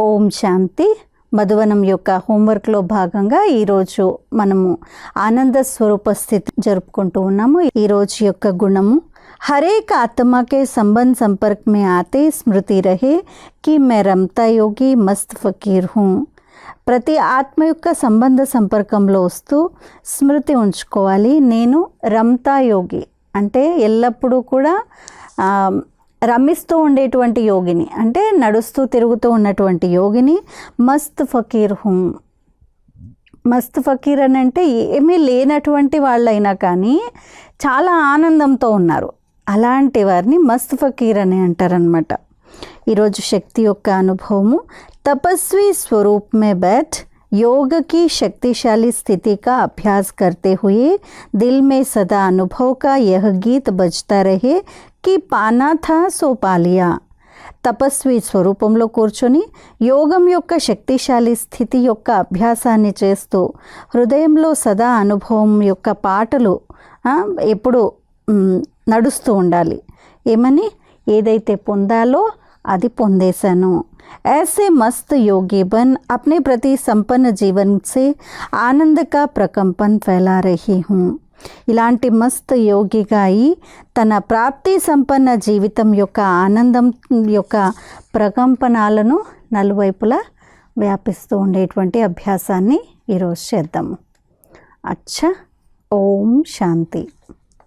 ఓం శాంతి. మధువనం యొక్క హోంవర్క్లో భాగంగా ఈరోజు మనము ఆనంద స్వరూప స్థితి జరుపుకుంటూ ఉన్నాము. ఈరోజు యొక్క గుణము హరేక ఆత్మకే సంబంధ సంపర్క్ మే ఆతే స్మృతి రహే కి మే రమ్తా యోగి మస్త్ ఫకీర్ హూ. ప్రతి ఆత్మ యొక్క సంబంధ సంపర్కంలో వస్తూ స్మృతి ఉంచుకోవాలి. నేను రమ్తా యోగి. అంటే ఎల్లప్పుడూ కూడా రమిస్తూ ఉండేటువంటి యోగిని అంటే నడుస్తూ తిరుగుతూ ఉన్నటువంటి యోగిని మస్త్ ఫకీర్ హుం. మస్త్ ఫకీర్ అని అంటే ఏమీ లేనటువంటి వాళ్ళైనా కానీ చాలా ఆనందంతో ఉన్నారు. అలాంటి వారిని మస్త్ ఫకీర్ అని అంటారనమాట ఈరోజు శక్తి యొక్క అనుభవము తపస్వి స్వరూప్ మే बैठ योग की शक्तिशाली स्थिति का अभ्यास करते हुए दिल में सदा अनुभव का यह गीत बजता रहे कि पाना था सो पा लिया తపస్వి స్వరూపంలో కూర్చొని యోగం యొక్క శక్తిశాలి స్థితి యొక్క అభ్యాసాన్ని చేస్తూ హృదయంలో సదా అనుభవం యొక్క పాటలు ఆ, ఎప్పుడు మ్, నడుస్తూ ఉండాలి ఏమని ఏదైతే పొందాలో అది పొందేశాను ऐसे मस्त योगी बन अपने प्रति संपन्न जीवन से आनंद का प्रकंपन फैला रही हूँ ఇలాంటి మస్త్ యోగిగా అయి తన ప్రాప్తి సంపన్న జీవితం యొక్క ఆనందం యొక్క ప్రకంపనాలను నలువైపులా వ్యాపిస్తూ ఉండేటువంటి అభ్యాసాన్ని ఈరోజు చేద్దాము అచ్చా ఓం శాంతి